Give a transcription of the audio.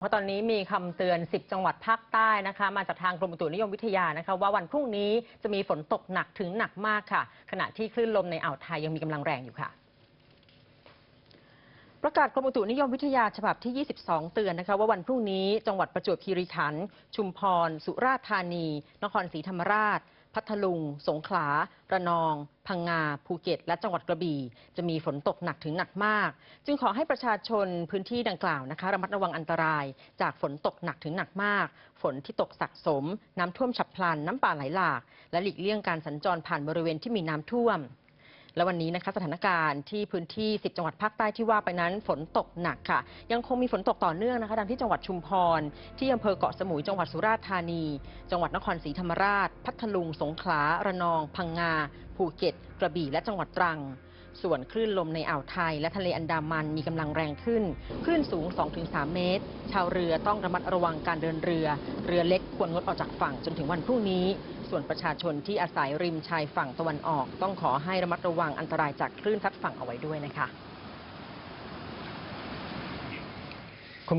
เพราะตอนนี้มีคำเตือน 10 จังหวัดภาคใต้นะคะ มาจากทางกรมอุตุนิยมวิทยานะคะ ว่าวันพรุ่งนี้จะมีฝนตกหนักถึงหนักมากค่ะ ขณะที่คลื่นลมในอ่าวไทยยังมีกำลังแรงอยู่ค่ะ ประกาศกรมอุตุนิยมวิทยาฉบับที่ 22 เตือนนะคะ ว่าวันพรุ่งนี้จังหวัดประจวบคีรีขันธ์ชุมพร สุราษฎร์ธานี นครศรีธรรมราช พัทลุง สงขลา ระนอง พังงา ภูเก็ต และจังหวัดกระบี่ จะมีฝนตกหนักถึงหนักมาก จึงขอให้ประชาชนพื้นที่ดังกล่าวนะคะ ระมัดระวังอันตราย จากฝนตกหนักถึงหนักมาก ฝนที่ตกสะสม น้ำท่วมฉับพลัน น้ำป่าไหลหลาก และหลีกเลี่ยงการสัญจรผ่านบริเวณที่มีน้ำท่วม และวันนี้นะคะสถานการณ์ที่พื้นที่ 10 จังหวัดภาคใต้ที่ว่าไปนั้นฝนตกหนักค่ะ ยังคงมีฝนตกต่อเนื่องนะคะดังที่จังหวัดชุมพร ที่อำเภอเกาะสมุยจังหวัดสุราษฎร์ธานี จังหวัดนครศรีธรรมราช พัทลุง สงขลา ระนอง พังงา ภูเก็ต กระบี่ และจังหวัดตรัง ส่วนคลื่นลมในอ่าวไทยและทะเลอันดามันมีกำลังแรงขึ้น คลื่นสูง 2-3 เมตร ชาวเรือต้องระมัดระวังการเดินเรือ เรือเล็กควรงดออกจากฝั่งจนถึงวันพรุ่งนี้ ส่วนประชาชนที่อาศัยริมชายฝั่งตะวันออก ต้องขอให้ระมัดระวังอันตรายจากคลื่นซัดฝั่งเอาไว้ด้วยนะคะ